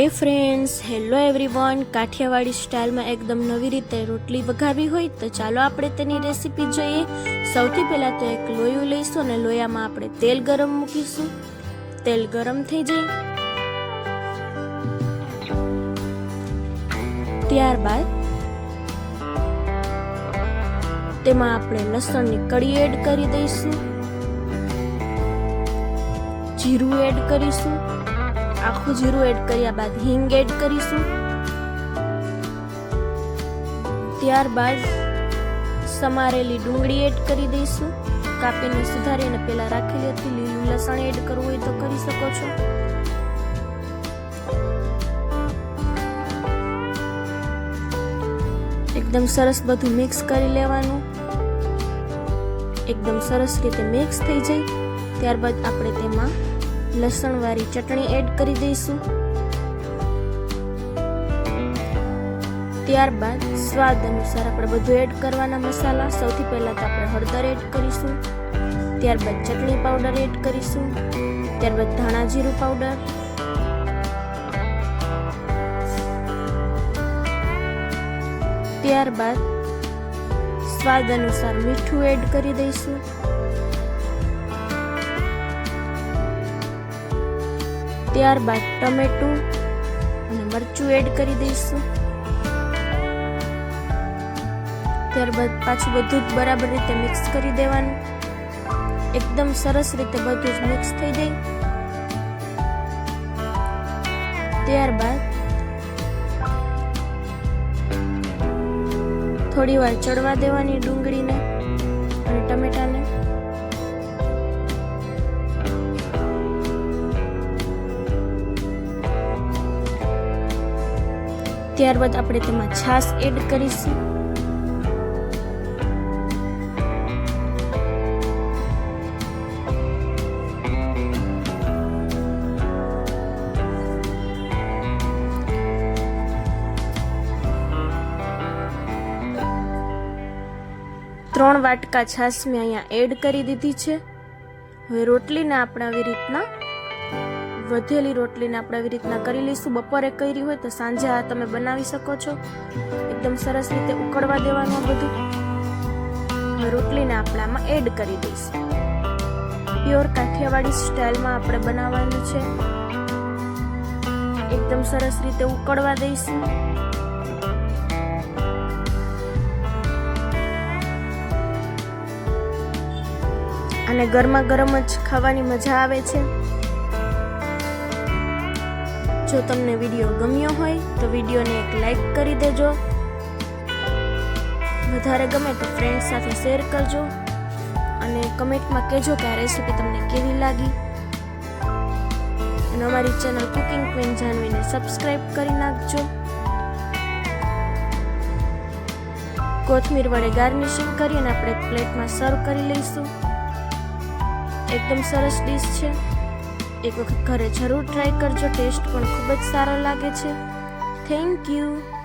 Hi friends hello everyone Kathiyawadi સ્ટાઇલમાં એકદમ નવી રીતે રોટલી વઘારવી હોય તો ચાલો આપણે તેની રેસીપી જોઈએ. સૌથી પહેલાં તો એક લોયું લઈશું અને લોયામાં આપણે તેલ ગરમ મૂકીશું. તેલ ગરમ થઈ જાય. ત્યારબાદ તેમાં આપણે લસણની કળી એડ કરી દઈશું. જીરું એડ કરીશું. આખું જીરું એડ કર્યા બાદ હિંગ એડ કરીશું. ત્યારબાદ સમારેલી ડુંગળી એડ કરી દઈશું. કાપીને સુધારી અને પેલા રાખેલી હતી લીલું લસણ એડ કરવું હોય તો કરી શકો છો. એકદમ સરસ બધું મિક્સ કરી લેવાનું. એકદમ સરસ રીતે મિક્સ થઈ જાય. ત્યારબાદ આપણે તેમાં લસણવાળી ચટણી એડ કરી દઈશું. ત્યારબાદ સ્વાદ અનુસાર આપણે બધું એડ કરવાના મસાલા. સૌથી પહેલા તો આપણે હળદર એડ કરીશું. ત્યારબાદ ચટણી પાવડર એડ કરીશું. ત્યારબાદ ધાણા જીરું પાવડર. ત્યારબાદ સ્વાદ અનુસાર મીઠું એડ કરી દઈશું. ત્યારબાદ ટમેટું અને મરચું એડ કરી દઈશું. ત્યારબાદ પાછું બધું જ બરાબર રીતે મિક્સ કરી દેવાનું. એકદમ સરસ રીતે બધું જ મિક્સ થઈ જાય. ત્યારબાદ થોડી વાર ચડવા દેવાની ડુંગળીને અને ટમેટાને. ત્યારબાદ આપણે તેમાં છાશ એડ કરીશું. ત્રણ વાટકા છાશ મેં અહીંયા એડ કરી દીધી છે. હવે રોટલીને આપણે આવી રીતના વધેલી રોટલીને આપણે આવી રીતના કરી લઈશું. બપોરે કરી હોય તો સાંજે આ તમે બનાવી શકો છો. એકદમ સરસ રીતે ઉકળવા દેવાનું બધું. રોટલીને આપણે આમાં એડ કરી દઈશું. પ્યોર કાઠિયાવાડી સ્ટાઇલમાં આપણે બનાવવાનું છે. એકદમ સરસ રીતે ઉકળવા દઈશું. અને ગરમા ગરમ જ ખાવાની મજા આવે છે. જો તમને વીડિયો ગમ્યો હોય, તો વિડીયોને એક લાઈક કરી દેજો. વધારે ગમે તો ફ્રેન્ડ સાથે શેર કરજો. અને કમેન્ટમાં કહેજો કે આ રેસીપી તમને કેવી લાગી. અને અમારી ચેનલ કુકિંગ ક્વીન જાનવીને સબસ્ક્રાઈબ કરી નાખજો. કોથમીર વડે ગાર્નિશિંગ કરી અને આપણે એક પ્લેટમાં સર્વ કરી લઈશું. એકદમ સરસ ડીશ છે. એક વખત ઘરે જરૂર ટ્રાય કરજો. ટેસ્ટ પણ ખૂબ જ સારો લાગે છે. Thank you